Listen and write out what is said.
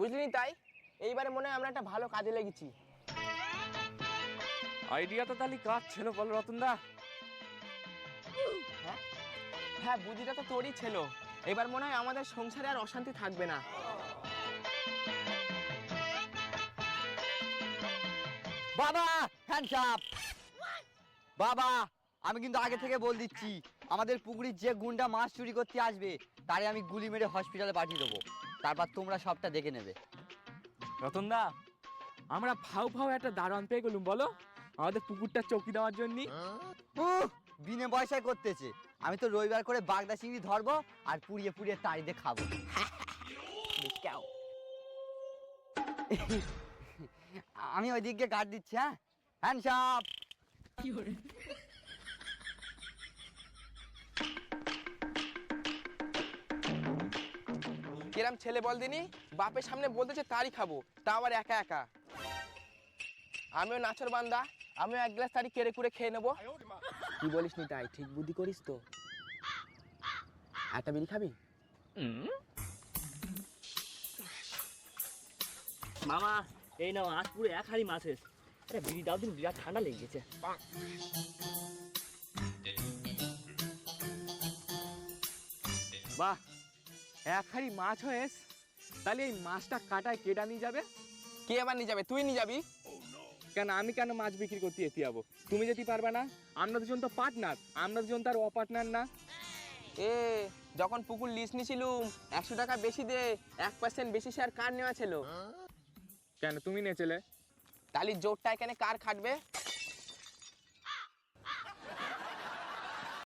বুঝলি তাই? এইবারে মনে হয় আমরা একটা ভালো কাজে লেগেছি। আইডিয়া তো তাহলে কাজ ছিল বল রতনদা? হ্যাঁ? বুদ্ধিটা তো তোরই ছিল। এবার মনে হয় আমাদের সংসারে আর অশান্তি থাকবে না। বাবা হ্যান্ডস আপ বাবা আমি কিন্তু আগে থেকে বল দিচ্ছি আমাদের পুকুরির যে গুন্ডা মাছ চুরি করতে আসবে তারে আমি গুলি মেরে হসপিটালে পাঠিয়ে দেবো। তারপর তোমরা সবটা দেখে নেবে। রতনদা আমরা ফাউ ফাউ একটা দারোয়ান পেয়ে গেলুম বলো? আমাদের পুকুরটা চৌকি দেওয়ার জন্য। উহ, বিনে পয়সায় করতেছে। আমি তো রবিবার করে বাগদা চিংড়ি ধরবো আর পুড়িয়ে পুড়িয়ে তাড়িতে খাব। আমি ওই দিকে গার্ড দিচ্ছি হ্যাঁ? হ্যান্ডস আপ কিরাম ছেলে বল দিনি? বাপের সামনে বলতেছে তারই খাব তা আবার একা একা। আমিও নাচর বান্দা আমিও এক গ্লাস তারি কেড়ে কুড়ে খেয়ে নেব। কি বলিস নি তাই ঠিক বুদ্ধি করিস তো? একটা বিড়ি খাবি? মামা এই নাও আজ পুরো এক হাড়ি মাছ এস আরে বিড়ি দাও দিন বিরাট ঠান্ডা লেগে গেছে। বাহ এক হাড়ি মাছ হয়েস তাহলে এই মাছটা কাটায় কেটা নিয়ে যাবে? কে আবার নিয়ে যাবে? তুই নিয়ে যাবি? কেন আমি কেন মাছ বিক্রি করতে যেতে যাব? তুমি যেতে পারবে না? আমরা দুজন তো পার্টনার আমরা দুজন তার অপার্টনার না। এ যখন পুকুর লিস্ট নিছিলুম একশো টাকা বেশি দে এক পার্সেন্ট বেশি শেয়ার কার নেওয়া ছিল? কেন তুমি নেচেলে তাহলে জোরটা এখানে কার খাটবে?